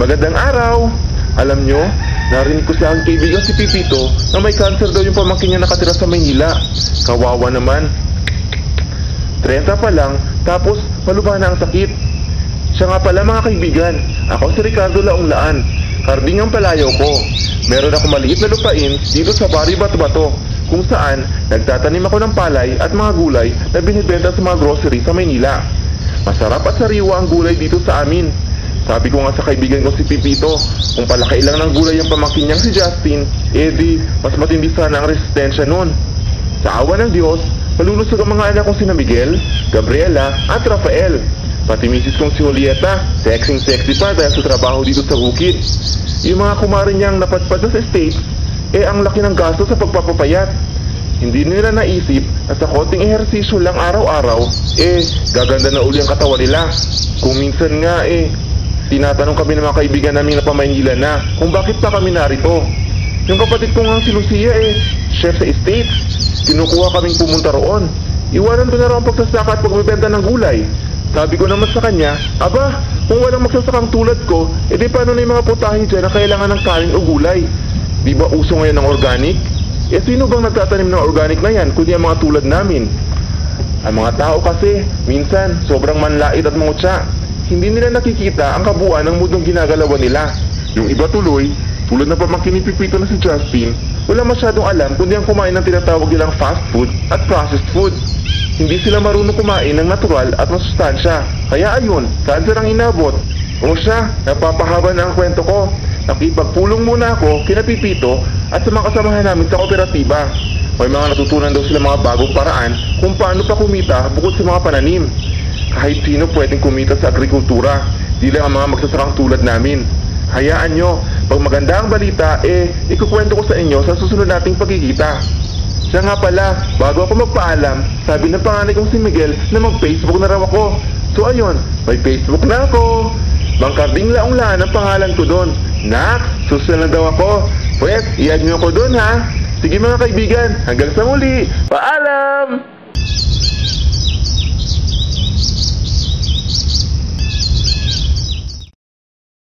Magandang araw! Alam nyo, narinig ko sa aking kaibigan si Pipito na may cancer daw yung pamangkin niya nakatira sa Maynila. Kawawa naman. 30 pa lang, tapos malubha na ang sakit. Siya nga pala mga kaibigan, ako si Ricardo Launglaan. Karding ang palayaw ko. Meron ako maliit na lupain dito sa Bari Bato-Bato, kung saan nagtatanim ako ng palay at mga gulay na binibenta sa mga grocery sa Maynila. Masarap at sariwa ang gulay dito sa amin. Sabi ko nga sa kaibigan ko si Pipito, kung palaki lang ng gulay ang pamangkin niyang si Justin, eh di, mas matindi sana ang resistensya nun. Sa awa ng Diyos, malulusog ang mga anak kong sina Miguel, Gabriela at Rafael. Pati misis kong si Julieta, sexing sexy pa dahil sa trabaho dito sa bukid. Yung mga kumarin niyang napadpad na sa States, eh ang laki ng gasto sa pagpapapayat. Hindi nila naisip na sa konting ehersisyo lang araw-araw, eh gaganda na uli ang katawan nila. Kung minsan nga eh, tinatanong kami ng mga kaibigan namin na pamaynila na kung bakit pa kami narito. Yung kapatid ko nga si Lucia eh, chef sa States. Kinukuha kaming pumunta roon. Iwanan ko na raw ang pagsasaka at pagbibenta ng gulay. Sabi ko naman sa kanya, Aba, kung walang magsasakang tulad ko, edi paano na yung mga putahe dyan na kailangan ng kanin o gulay? Di ba uso ngayon ng organic? Eh sino bang nagtatanim ng organic na yan kundi ang mga tulad namin? Ang mga tao kasi, minsan, sobrang manlait at mangutsa. Hindi nila nakikita ang kabuuan ng mundong ginagalawan nila. Yung iba tuloy, tulad na pamangkin ni na si Justin, wala masyadong alam kundi ang kumain ng tinatawag nilang fast food at processed food. Hindi sila marunong kumain ng natural at masustansya. Kaya ayun, cancer ang inabot. O siya, napapahaba na ang kwento ko. Nakipagpulong muna ako kina Pipito at sa mga kasamahan namin sa kooperatiba. May mga natutunan daw sila mga bagong paraan kung paano pa kumita bukod sa mga pananim. Kahit sino pwedeng kumita sa agrikultura, di lang ang mga magsasarang tulad namin. Hayaan nyo, pag maganda ang balita, eh, ikukwento ko sa inyo sa susunod nating pagkikita. Siya nga pala, bago ako magpaalam, sabi ng panganay kong si Miguel na mag-Facebook na raw ako. So ayun, may Facebook na ako. Bangkarding laong-laan ang pangalan ko doon. Nak, susunod na daw ako. Pwes, i-add nyo ako doon ha. Sige mga kaibigan, hanggang sa muli. Paalam!